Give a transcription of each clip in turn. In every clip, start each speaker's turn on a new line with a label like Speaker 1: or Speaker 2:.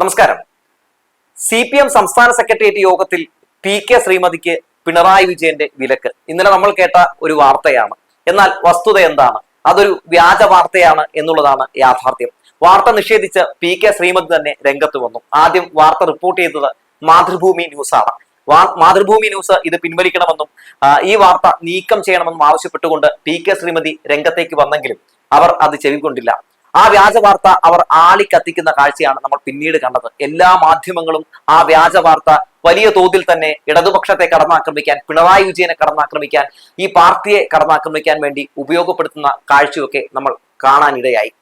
Speaker 1: നമസ്കാരം. C P M സംസ്ഥാന secretariat യോഗത്തിൽ പി കെ ശ്രീമതിക്ക് പിണറായി വിജയന്റെ വിലക്ക്. ഇന്നലെ നമ്മൾ കേട്ട ഒരു വാർത്തയാണ്. എന്നാൽ വസ്തുത എന്താണ്? അതൊരു വ്യാജ വാർത്തയാണ് എന്നുള്ളതാണ് യാഥാർത്ഥ്യം. വാർത്ത നിഷേധിച്ച് പി കെ ശ്രീമതി തന്നെ രംഗത്ത് വന്നു. ആദ്യം വാർത്ത റിപ്പോർട്ട് ചെയ്തത് മാതൃഭൂമി ന്യൂസ് ആണ്. മാതൃഭൂമി ന്യൂസ് ഇത് പിൻവലിക്കണമെന്നും ഈ വാർത്ത നീക്കം ചെയ്യണമെന്നും ആവശ്യപ്പെട്ടുകൊണ്ട് പി കെ ശ്രീമതി രംഗത്തേക്ക് വന്നെങ്കിലും അവർ അത് ചെവിക്കൊണ്ടില്ല. ആ വ്യാജ വാർത്ത അവർ ആളിക്കത്തിക്കുന്ന കാഴ്ചയാണ് നമ്മൾ പിന്നീട് കണ്ടത്. എല്ലാ മാധ്യമങ്ങളും ആ വ്യാജ വാർത്ത വലിയ തോതിൽ തന്നെ ഇടതുപക്ഷത്തെ കടന്നാക്രമിക്കാൻ പിണറായി വിജയനെ കടന്നാക്രമിക്കാൻ ഈ പാർട്ടിയെ കടന്നാക്രമിക്കാൻ വേണ്ടി ഉപയോഗപ്പെടുത്തുന്ന കാഴ്ചയൊക്കെ നമ്മൾ കാണാനിടയായി.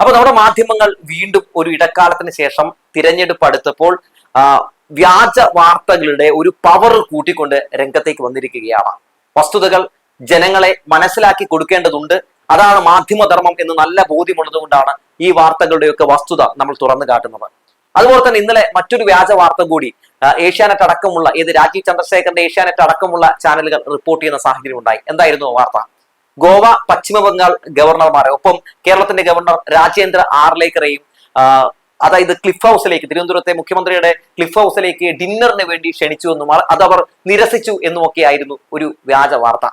Speaker 1: അപ്പൊ നമ്മുടെ മാധ്യമങ്ങൾ വീണ്ടും ഒരു ഇടക്കാലത്തിന് ശേഷം തിരഞ്ഞെടുപ്പ് അടുത്തപ്പോൾ വ്യാജ വാർത്തകളുടെ ഒരു പവർ കൂട്ടിക്കൊണ്ട് രംഗത്തേക്ക് വന്നിരിക്കുകയാണ്. വസ്തുതകൾ ജനങ്ങളെ മനസ്സിലാക്കി കൊടുക്കേണ്ടതുണ്ട്. അതാണ് മാധ്യമധർമ്മം എന്ന് നല്ല ബോധ്യമുള്ളതുകൊണ്ടാണ് ഈ വാർത്തകളുടെയൊക്കെ വസ്തുത നമ്മൾ തുറന്നു കാട്ടുന്നത്. അതുപോലെ തന്നെ ഇന്നലെ മറ്റൊരു വ്യാജ വാർത്ത കൂടി ഏഷ്യാനെറ്റ് അടക്കമുള്ള ഏത് രാജീവ് ചന്ദ്രശേഖരന്റെ ഏഷ്യാനെറ്റ് അടക്കമുള്ള ചാനലുകൾ റിപ്പോർട്ട് ചെയ്യുന്ന സാഹചര്യം ഉണ്ടായി. എന്തായിരുന്നു വാർത്ത? ഗോവ പശ്ചിമ ബംഗാൾ ഗവർണർമാരെ ഒപ്പം കേരളത്തിന്റെ ഗവർണർ രാജേന്ദ്ര ആർലേക്കറേയും അതായത് ക്ലിഫ് ഹൗസിലേക്ക് തിരുവനന്തപുരത്തെ മുഖ്യമന്ത്രിയുടെ ക്ലിഫ് ഹൗസിലേക്ക് ഡിന്നറിന് വേണ്ടി ക്ഷണിച്ചു എന്നും അത് അവർ നിരസിച്ചു എന്നുമൊക്കെ ആയിരുന്നു ഒരു വ്യാജ വാർത്ത.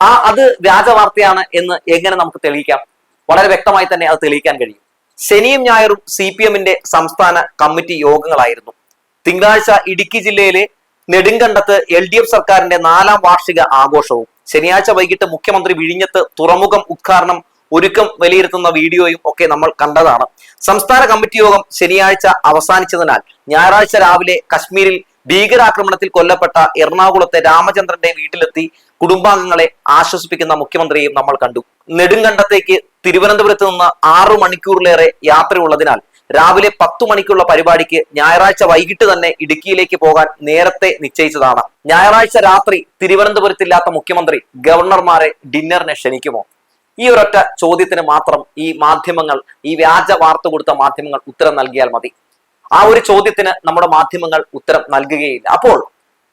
Speaker 1: ആ അത് വ്യാജ വാർത്തയാണ് എന്ന് എങ്ങനെ നമുക്ക് തെളിയിക്കാം? വളരെ വ്യക്തമായി തന്നെ അത് തെളിയിക്കാൻ കഴിയും. ശനിയും ഞായറും സി പി എമ്മിന്റെ സംസ്ഥാന കമ്മിറ്റി യോഗങ്ങളായിരുന്നു. തിങ്കളാഴ്ച ഇടുക്കി ജില്ലയിലെ നെടുങ്കണ്ടത്ത് എൽ ഡി എഫ് സർക്കാരിന്റെ നാലാം വാർഷിക ആഘോഷവും ശനിയാഴ്ച വൈകിട്ട് മുഖ്യമന്ത്രി വിഴിഞ്ഞത്ത് തുറമുഖം ഉദ്ഘാടനം ഒരുക്കം വിലയിരുത്തുന്ന വീഡിയോയും ഒക്കെ നമ്മൾ കണ്ടതാണ്. സംസ്ഥാന കമ്മിറ്റി യോഗം ശനിയാഴ്ച അവസാനിച്ചതിനാൽ ഞായറാഴ്ച രാവിലെ കശ്മീരിൽ ഭീകരാക്രമണത്തിൽ കൊല്ലപ്പെട്ട എറണാകുളത്തെ രാമചന്ദ്രന്റെ വീട്ടിലെത്തി കുടുംബാംഗങ്ങളെ ആശ്വസിപ്പിക്കുന്ന മുഖ്യമന്ത്രിയെയും നമ്മൾ കണ്ടു. നെടുങ്കണ്ടത്തേക്ക് തിരുവനന്തപുരത്ത് നിന്ന് ആറു മണിക്കൂറിലേറെ യാത്രയുള്ളതിനാൽ രാവിലെ പത്തു മണിക്കുള്ള പരിപാടിക്ക് ഞായറാഴ്ച വൈകിട്ട് തന്നെ ഇടുക്കിയിലേക്ക് പോകാൻ നേരത്തെ നിശ്ചയിച്ചതാണ്. ഞായറാഴ്ച രാത്രി തിരുവനന്തപുരത്തില്ലാത്ത മുഖ്യമന്ത്രി ഗവർണർമാരെ ഡിന്നറിനെ ക്ഷണിക്കുമോ? ഈ ഒരൊറ്റ ചോദ്യത്തിന് മാത്രം ഈ മാധ്യമങ്ങൾ ഈ വ്യാജ വാർത്ത കൊടുത്ത മാധ്യമങ്ങൾ ഉത്തരം നൽകിയാൽ മതി. ആ ഒരു ചോദ്യത്തിന് നമ്മുടെ മാധ്യമങ്ങൾ ഉത്തരം നൽകുകയില്ല. അപ്പോൾ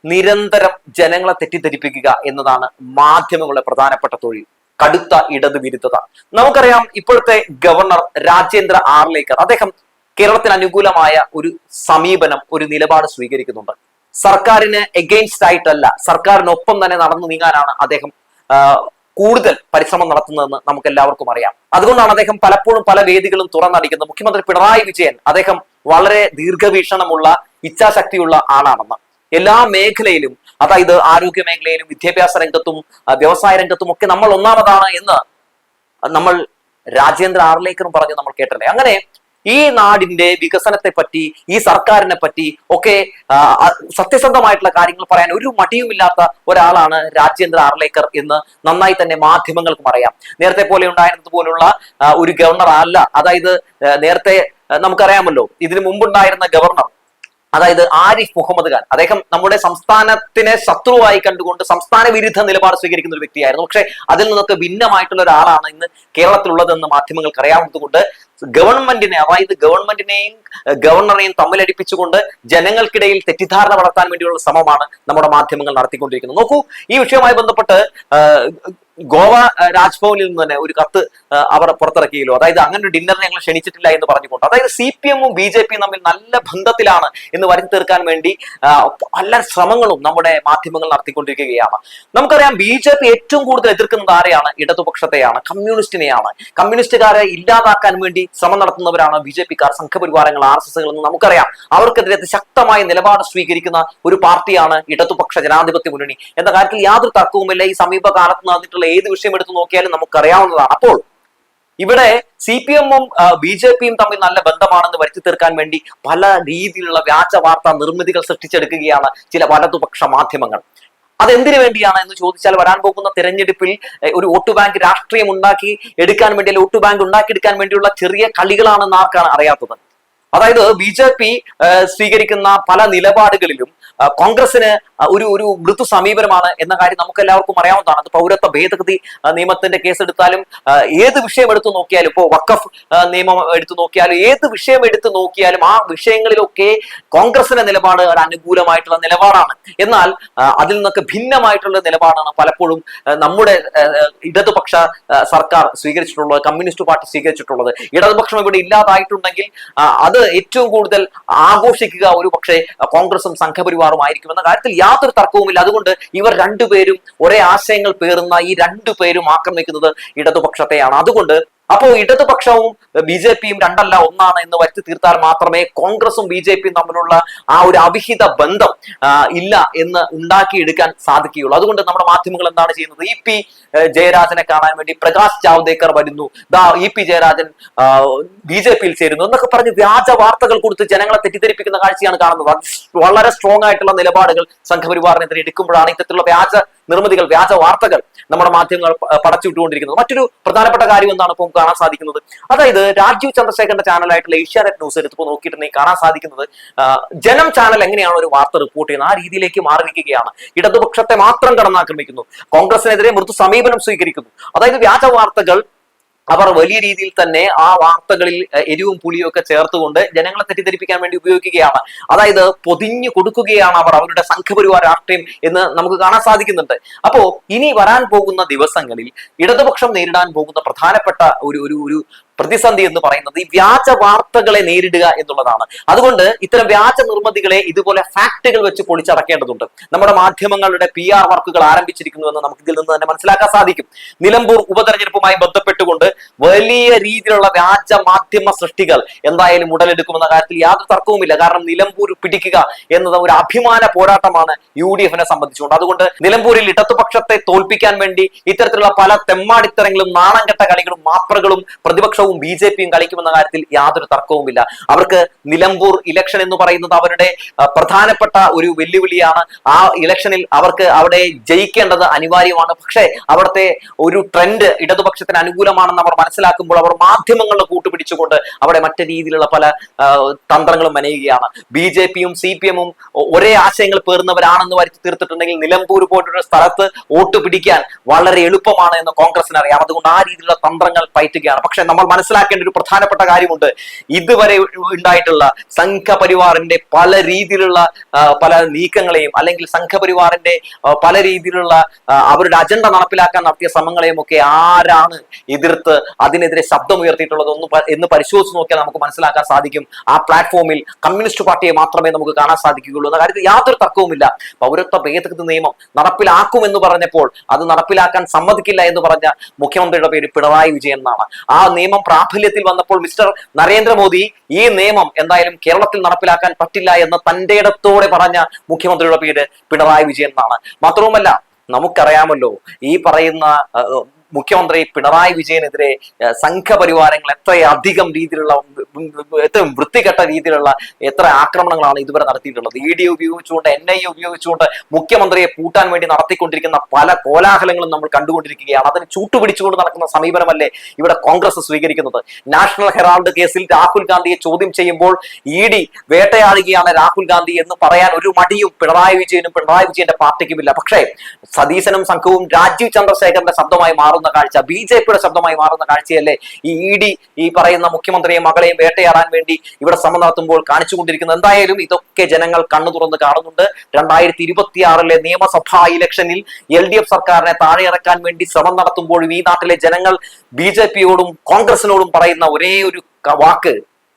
Speaker 1: നിരന്തരം ജനങ്ങളെ തെറ്റിദ്ധരിപ്പിക്കുക എന്നതാണ് മാധ്യമങ്ങളുടെ പ്രധാനപ്പെട്ട തൊഴിൽ. കടുത്ത ഇടത് വിരുദ്ധത. നമുക്കറിയാം ഇപ്പോഴത്തെ ഗവർണർ രാജേന്ദ്ര ആർലേക്കർ അദ്ദേഹം കേരളത്തിന് അനുകൂലമായ ഒരു സമീപനം ഒരു നിലപാട് സ്വീകരിക്കുന്നുണ്ട്. സർക്കാരിന് എഗെയിൻസ്റ്റ് ആയിട്ടല്ല സർക്കാരിനൊപ്പം തന്നെ നടന്നു നീങ്ങാനാണ് അദ്ദേഹം കൂടുതൽ പരിശ്രമം നടത്തുന്നതെന്ന് നമുക്ക് എല്ലാവർക്കും അറിയാം. അതുകൊണ്ടാണ് അദ്ദേഹം പലപ്പോഴും പല വേദികളും തുറന്നടിക്കുന്നത്. മുഖ്യമന്ത്രി പിണറായി വിജയൻ അദ്ദേഹം വളരെ ദീർഘവീക്ഷണമുള്ള ഇച്ഛാശക്തിയുള്ള ആളാണെന്ന്. എല്ലാ മേഖലയിലും അതായത് ആരോഗ്യ മേഖലയിലും വിദ്യാഭ്യാസ രംഗത്തും വ്യവസായ രംഗത്തും ഒക്കെ നമ്മൾ ഒന്നാമതാണ് എന്ന് നമ്മൾ രാജേന്ദ്ര ആർലേക്കറും പറഞ്ഞ് നമ്മൾ കേട്ടല്ലേ അങ്ങനെ ഈ നാടിന്റെ വികസനത്തെ പറ്റി ഈ സർക്കാരിനെ പറ്റി ഒക്കെ സത്യസന്ധമായിട്ടുള്ള കാര്യങ്ങൾ പറയാൻ ഒരു മടിയുമില്ലാത്ത ഒരാളാണ് രാജേന്ദ്ര ആർലേക്കർ എന്ന് നന്നായി തന്നെ മാധ്യമങ്ങൾക്കും അറിയാം നേരത്തെ പോലെ ഉണ്ടായിരുന്നത് പോലുള്ള ഒരു ഗവർണർ അല്ല. അതായത് നേരത്തെ നമുക്കറിയാമല്ലോ ഇതിനു മുമ്പുണ്ടായിരുന്ന ഗവർണർ അതായത് ആരിഫ് മുഹമ്മദ് ഖാൻ അദ്ദേഹം നമ്മുടെ സംസ്ഥാനത്തിനെ ശത്രുവായി കണ്ടുകൊണ്ട് സംസ്ഥാന വിരുദ്ധ നിലപാട് സ്വീകരിക്കുന്ന ഒരു വ്യക്തിയായിരുന്നു. പക്ഷേ അതിൽ നിന്നൊക്കെ ഭിന്നമായിട്ടുള്ള ഒരാളാണ് ഇന്ന് കേരളത്തിലുള്ളതെന്ന് മാധ്യമങ്ങൾക്ക് അറിയാവുന്നതുകൊണ്ട് ഗവൺമെന്റിനെ അതായത് ഗവൺമെന്റിനെയും ഗവർണറെയും തമ്മിലടിപ്പിച്ചുകൊണ്ട് ജനങ്ങൾക്കിടയിൽ തെറ്റിദ്ധാരണ വളർത്താൻ വേണ്ടിയുള്ള ശ്രമമാണ് നമ്മുടെ മാധ്യമങ്ങൾ നടത്തിക്കൊണ്ടിരിക്കുന്നത്. നോക്കൂ ഈ വിഷയവുമായി ബന്ധപ്പെട്ട് ഗോവ രാജ്ഭവനിൽ നിന്ന് തന്നെ ഒരു കത്ത് അവർ പുറത്തിറക്കിയല്ലോ. അതായത് അങ്ങനെ ഒരു ഡിന്നറിനെ ഞങ്ങൾ ക്ഷണിച്ചിട്ടില്ല എന്ന് പറഞ്ഞുകൊണ്ട്. അതായത് സി പി എമ്മും ബി ജെ പിയും തമ്മിൽ നല്ല ബന്ധത്തിലാണ് എന്ന് വരുത്തി തീർക്കാൻ വേണ്ടി പല ശ്രമങ്ങളും നമ്മുടെ മാധ്യമങ്ങൾ നടത്തിക്കൊണ്ടിരിക്കുകയാണ്. നമുക്കറിയാം ബി ജെ പി ഏറ്റവും കൂടുതൽ എതിർക്കുന്നത് ആരെയാണ്? ഇടതുപക്ഷത്തെയാണ് കമ്മ്യൂണിസ്റ്റിനെയാണ്. കമ്മ്യൂണിസ്റ്റുകാരെ ഇല്ലാതാക്കാൻ വേണ്ടി ശ്രമം നടത്തുന്നവരാണ് ബി ജെ പിക്കാർ സംഘപരിവാരങ്ങൾ ആർ എസ് എസുകൾ എന്ന് നമുക്കറിയാം. അവർക്കെതിരെ ശക്തമായ നിലപാട് സ്വീകരിക്കുന്ന ഒരു പാർട്ടിയാണ് ഇടതുപക്ഷ ജനാധിപത്യ മുന്നണി. എന്ന കാര്യത്തിൽ യാതൊരു തർക്കവുമില്ല. ഈ സമീപകാലത്ത് നടന്നിട്ടുള്ള ഏത് വിഷയം എടുത്തു നോക്കിയാലും നമുക്കറിയാവുന്നതാണ്. അപ്പോൾ ഇവിടെ സി പി എമ്മും ബി ജെ പിയും തമ്മിൽ നല്ല ബന്ധമാണെന്ന് വരുത്തി തീർക്കാൻ വേണ്ടി പല രീതിയിലുള്ള വ്യാജ വാർത്താ നിർമ്മിതികൾ സൃഷ്ടിച്ചെടുക്കുകയാണ് ചില വലതുപക്ഷ മാധ്യമങ്ങൾ. അതെന്തിനു വേണ്ടിയാണ് എന്ന് ചോദിച്ചാൽ വരാൻ പോകുന്ന തിരഞ്ഞെടുപ്പിൽ ഒരു വോട്ട് ബാങ്ക് രാഷ്ട്രീയം ഉണ്ടാക്കി എടുക്കാൻ വേണ്ടി വോട്ട് ബാങ്ക് ഉണ്ടാക്കിയെടുക്കാൻ വേണ്ടിയുള്ള ചെറിയ കളികളാണെന്ന് ആർക്കാണ് അറിയാത്തത്? അതായത് ബി ജെ പി സ്വീകരിക്കുന്ന പല നിലപാടുകളിലും കോൺഗ്രസിന് ഒരു ഒരു മൃദു സമീപനമാണ് എന്ന കാര്യം നമുക്ക് എല്ലാവർക്കും അറിയാവുന്നതാണ്. അത് പൗരത്വ ഭേദഗതി നിയമത്തിന്റെ കേസ് എടുത്താലും ഏത് വിഷയം എടുത്തു നോക്കിയാലും ഇപ്പോ വക്കഫ് നിയമം എടുത്തു നോക്കിയാലും ഏത് വിഷയം എടുത്തു നോക്കിയാലും ആ വിഷയങ്ങളിലൊക്കെ കോൺഗ്രസിന്റെ നിലപാട് ഒരു അനുകൂലമായിട്ടുള്ള നിലപാടാണ്. എന്നാൽ അതിൽ നിന്നൊക്കെ ഭിന്നമായിട്ടുള്ള നിലപാടാണ് പലപ്പോഴും നമ്മുടെ ഇടതുപക്ഷ സർക്കാർ സ്വീകരിച്ചിട്ടുള്ളത് കമ്മ്യൂണിസ്റ്റ് പാർട്ടി സ്വീകരിച്ചിട്ടുള്ളത്. ഇടതുപക്ഷം ഇവിടെ ഇല്ലാതായിട്ടുണ്ടെങ്കിൽ അത് ഏറ്റവും കൂടുതൽ ആഘോഷിക്കുക ഒരു പക്ഷേ കോൺഗ്രസും സംഘപരിവാറും ആയിരിക്കും എന്ന കാര്യത്തിൽ യാതൊരു തർക്കവുമില്ല. അതുകൊണ്ട് ഇവർ രണ്ടുപേരും ഒരേ ആശയങ്ങൾ പേറുന്ന ഈ രണ്ടുപേരും ആക്രമിക്കുന്നത് ഇടതുപക്ഷത്തെയാണ്. അതുകൊണ്ട് അപ്പോ ഇടതുപക്ഷവും ബി ജെ പിയും രണ്ടല്ല ഒന്നാണ് എന്ന് വരുത്തി തീർത്താൽ മാത്രമേ കോൺഗ്രസും ബി ജെ പിയും തമ്മിലുള്ള ആ ഒരു അവിഹിത ബന്ധം ഇല്ല എന്ന് ഉണ്ടാക്കിയെടുക്കാൻ സാധിക്കുകയുള്ളൂ. അതുകൊണ്ട് നമ്മുടെ മാധ്യമങ്ങൾ എന്താണ് ചെയ്യുന്നത്? ഇ പി ജയരാജനെ കാണാൻ വേണ്ടി പ്രകാശ് ജാവ്ദേക്കർ വരുന്നു. ദാ E P Jayarajan B J പിയിൽ ചേരുന്നു എന്നൊക്കെ പറഞ്ഞ് വ്യാജ വാർത്തകൾ കൊടുത്ത് ജനങ്ങളെ തെറ്റിദ്ധരിപ്പിക്കുന്ന കാഴ്ചയാണ് കാണുന്നത്. വളരെ സ്ട്രോങ് ആയിട്ടുള്ള നിലപാടുകൾ സംഘപരിവാറിനെതിരെ എടുക്കുമ്പോഴാണ് ഇത്തരത്തിലുള്ള വ്യാജ നിർമ്മിതികൾ വ്യാജ വാർത്തകൾ നമ്മുടെ മാധ്യമങ്ങൾ പടച്ചു പടച്ചുവിട്ടുകൊണ്ടിരിക്കുന്നത്. മറ്റൊരു പ്രധാനപ്പെട്ട കാര്യം എന്താണ് ഇപ്പോൾ കാണാൻ സാധിക്കുന്നത്? അതായത് രാജീവ് ചന്ദ്രശേഖരന്റെ ചാനലായിട്ടുള്ള ഏഷ്യാനെറ്റ് ന്യൂസ് എടുത്തപ്പോൾ നോക്കിയിട്ടുണ്ടെങ്കിൽ കാണാൻ സാധിക്കുന്നത് ജനം ചാനൽ എങ്ങനെയാണ് ഒരു വാർത്ത റിപ്പോർട്ട് ചെയ്യുന്നത്? ആ രീതിയിലേക്ക് മാറിയിരിക്കുകയാണ്. ഇടതുപക്ഷത്തെ മാത്രം കടന്നാക്രമിക്കുന്നു. കോൺഗ്രസിനെതിരെ മൃദു സമീപനം സ്വീകരിക്കുന്നു. അതായത് വ്യാജ വാർത്തകൾ അവർ വലിയ രീതിയിൽ തന്നെ ആ വാർത്തകളിൽ എരിവും പുളിയും ഒക്കെ ചേർത്തുകൊണ്ട് ജനങ്ങളെ തെറ്റിദ്ധരിപ്പിക്കാൻ വേണ്ടി ഉപയോഗിക്കുകയാണ്. അതായത് പൊതിഞ്ഞു കൊടുക്കുകയാണ് അവർ അവരുടെ സംഘപരിവാർ രാഷ്ട്രീയം എന്ന് നമുക്ക് കാണാൻ സാധിക്കുന്നുണ്ട്. അപ്പോ ഇനി വരാൻ പോകുന്ന ദിവസങ്ങളിൽ ഇടതുപക്ഷം നേരിടാൻ പോകുന്ന പ്രധാനപ്പെട്ട ഒരു ഒരു ഒരു പ്രതിസന്ധി എന്ന് പറയുന്നത് ഈ വ്യാജ വാർത്തകളെ നേരിടുക എന്നുള്ളതാണ്. അതുകൊണ്ട് ഇത്തരം വ്യാജ നിർമ്മിതികളെ ഇതുപോലെ ഫാക്ടുകൾ വെച്ച് പൊളിച്ചടക്കേണ്ടതുണ്ട്. നമ്മുടെ മാധ്യമങ്ങളുടെ പി ആർ വർക്കുകൾ ആരംഭിച്ചിരിക്കുന്നു എന്ന് നമുക്ക് ഇതിൽ നിന്ന് തന്നെ മനസ്സിലാക്കാൻ സാധിക്കും. നിലമ്പൂർ ഉപതെരഞ്ഞെടുപ്പുമായി ബന്ധപ്പെട്ടുകൊണ്ട് വലിയ രീതിയിലുള്ള വ്യാജ മാധ്യമ സൃഷ്ടികൾ എന്തായാലും ഉടലെടുക്കുമെന്ന കാര്യത്തിൽ യാതൊരു തർക്കവുമില്ല. കാരണം നിലമ്പൂർ പിടിക്കുക എന്നത് ഒരു അഭിമാന പോരാട്ടമാണ് യു ഡി എഫിനെ സംബന്ധിച്ചുകൊണ്ട്. അതുകൊണ്ട് നിലമ്പൂരിൽ ഇടതുപക്ഷത്തെ തോൽപ്പിക്കാൻ വേണ്ടി ഇത്തരത്തിലുള്ള പല തെമ്മാടിത്തരങ്ങളും നാണംകെട്ട കളികളും മാപ്രകളും പ്രതിപക്ഷവും ബി ജെ പിയും കളിക്കുമെന്ന കാര്യത്തിൽ യാതൊരു തർക്കവുമില്ല. അവർക്ക് നിലമ്പൂർ ഇലക്ഷൻ എന്ന് പറയുന്നത് അവരുടെ പ്രധാനപ്പെട്ട ഒരു വെല്ലുവിളിയാണ്. ആ ഇലക്ഷനിൽ അവർക്ക് അവിടെ ജയിക്കേണ്ടത് അനിവാര്യമാണ്. പക്ഷേ അവിടുത്തെ ഒരു ട്രെൻഡ് ഇടതുപക്ഷത്തിന് അനുകൂലമാണെന്ന് അവർ മനസ്സിലാക്കുമ്പോൾ അവർ മാധ്യമങ്ങളുടെ കൂട്ടുപിടിച്ചുകൊണ്ട് അവിടെ മറ്റു രീതിയിലുള്ള പല തന്ത്രങ്ങളും മെനയുകയാണ്. ബി ജെ പിയും സി പി എമ്മും ഒരേ ആശയങ്ങൾ പേർന്നവരാണെന്ന് വരുത്തി തീർത്തിട്ടുണ്ടെങ്കിൽ നിലമ്പൂർ പോലുള്ള സ്ഥലത്ത് വോട്ട് പിടിക്കാൻ വളരെ എളുപ്പമാണ് എന്ന് കോൺഗ്രസിന് അറിയാം അതുകൊണ്ട് ആ രീതിയിലുള്ള തന്ത്രങ്ങൾ പയറ്റുകയാണ്. പക്ഷെ നമ്മൾ മനസ്സിലാക്കേണ്ട ഒരു പ്രധാനപ്പെട്ട കാര്യമുണ്ട്. ഇതുവരെ ഉണ്ടായിട്ടുള്ള സംഘപരിവാറിന്റെ പല രീതിയിലുള്ള പല നീക്കങ്ങളെയും അല്ലെങ്കിൽ സംഘപരിവാറിന്റെ പല രീതിയിലുള്ള അവരുടെ അജണ്ട നടപ്പിലാക്കാൻ നടത്തിയ ശ്രമങ്ങളെയും ഒക്കെ ആരാണ് എതിർത്ത് അതിനെതിരെ ശബ്ദം ഉയർത്തിയിട്ടുള്ളത് ഒന്ന് എന്ന് പരിശോധിച്ച് നോക്കിയാൽ നമുക്ക് മനസ്സിലാക്കാൻ സാധിക്കും. ആ പ്ലാറ്റ്ഫോമിൽ കമ്മ്യൂണിസ്റ്റ് പാർട്ടിയെ മാത്രമേ നമുക്ക് കാണാൻ സാധിക്കുകയുള്ളൂ എന്ന കാര്യത്തിൽ യാതൊരു തർക്കവുമില്ല. പൗരത്വ ഭേദഗതി നിയമം നടപ്പിലാക്കുമെന്ന് പറഞ്ഞപ്പോൾ അത് നടപ്പിലാക്കാൻ സമ്മതിക്കില്ല എന്ന് പറഞ്ഞ മുഖ്യമന്ത്രിയുടെ പേര് പിണറായി വിജയൻ എന്നാണ്. ആ നിയമം പ്രാബല്യത്തിൽ വന്നപ്പോൾ മിസ്റ്റർ നരേന്ദ്രമോദി ഈ നിയമം എന്തായാലും കേരളത്തിൽ നടപ്പിലാക്കാൻ പറ്റില്ല എന്ന് തന്റെ ഇടത്തോടെ പറഞ്ഞ മുഖ്യമന്ത്രിയുടെ പേര് പിണറായി വിജയൻ എന്നാണ്. മാത്രവുമല്ല നമുക്കറിയാമല്ലോ ഈ പറയുന്ന മുഖ്യമന്ത്രി പിണറായി വിജയനെതിരെ സംഘപരിവാരങ്ങൾ എത്രയധികം രീതിയിലുള്ള ഏറ്റവും വൃത്തികെട്ട രീതിയിലുള്ള എത്ര ആക്രമണങ്ങളാണ് ഇതുവരെ നടത്തിയിട്ടുള്ളത്. ഇ ഡി ഉപയോഗിച്ചുകൊണ്ട് എൻ ഐ ഉപയോഗിച്ചുകൊണ്ട് മുഖ്യമന്ത്രിയെ പൂട്ടാൻ വേണ്ടി നടത്തിക്കൊണ്ടിരിക്കുന്ന പല കോലാഹലങ്ങളും നമ്മൾ കണ്ടുകൊണ്ടിരിക്കുകയാണ്. അതിന് ചൂട്ടുപിടിച്ചുകൊണ്ട് നടക്കുന്ന സമീപനമല്ലേ ഇവിടെ കോൺഗ്രസ് സ്വീകരിക്കുന്നത്? നാഷണൽ ഹെറാൾഡ് കേസിൽ രാഹുൽ ഗാന്ധിയെ ചോദ്യം ചെയ്യുമ്പോൾ ഇ ഡി വേട്ടയാടുകയാണ് രാഹുൽ ഗാന്ധി എന്ന് പറയാൻ ഒരു മടിയും പിണറായി വിജയനും പിണറായി വിജയന്റെ പാർട്ടിക്കുമില്ല. പക്ഷേ സതീശനും സംഘവും രാജീവ് ചന്ദ്രശേഖരന്റെ ശബ്ദമായി മാറുന്ന. കാഴ്ച. ബി ജെ പിയുടെ ശബ്ദമായി മാറുന്ന കാഴ്ചയല്ലേ ഈ ഇ ഡി ഈ പറയുന്ന മുഖ്യമന്ത്രിയെയും മകളെയും വേട്ടയാടാൻ വേണ്ടി ഇവിടെ നടത്തുമ്പോൾ കാണിച്ചുകൊണ്ടിരിക്കുന്നത്? എന്തായാലും ഇതൊക്കെ ജനങ്ങൾ കണ്ണു തുറന്ന് കാണുന്നുണ്ട്. രണ്ടായിരത്തി ഇരുപത്തിയാറിലെ നിയമസഭാ ഇലക്ഷനിൽ എൽ ഡി എഫ് സർക്കാരിനെ താഴെ ഇറക്കാൻ വേണ്ടി ശ്രമം നടത്തുമ്പോഴും ഈ നാട്ടിലെ ജനങ്ങൾ ബി ജെ പിയോടും കോൺഗ്രസിനോടും പറയുന്ന ഒരേ ഒരു വാക്ക്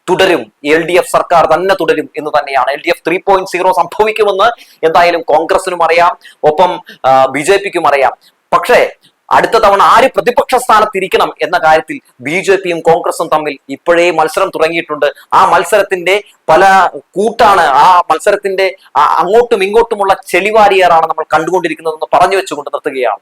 Speaker 1: തുടരും. എൽ ഡി എഫ് സർക്കാർ തന്നെ തുടരും എന്ന് തന്നെയാണ്. L D F three point zero സംഭവിക്കുമെന്ന് എന്തായാലും കോൺഗ്രസിനും അറിയാം. ഒപ്പം ബി ജെ പിക്കും അറിയാം. പക്ഷേ അടുത്ത തവണ ആര് പ്രതിപക്ഷ സ്ഥാനത്തിരിക്കണം എന്ന കാര്യത്തിൽ ബി ജെ പിയും കോൺഗ്രസും തമ്മിൽ ഇപ്പോഴേ മത്സരം തുടങ്ങിയിട്ടുണ്ട്. ആ മത്സരത്തിന്റെ പല കൂട്ടാണ് ആ മത്സരത്തിന്റെ അങ്ങോട്ടും ഇങ്ങോട്ടുമുള്ള ചെളിവാരിയറാണ് നമ്മൾ കണ്ടുകൊണ്ടിരിക്കുന്നതെന്ന് പറഞ്ഞു വെച്ചുകൊണ്ട് നിർത്തുകയാണ്.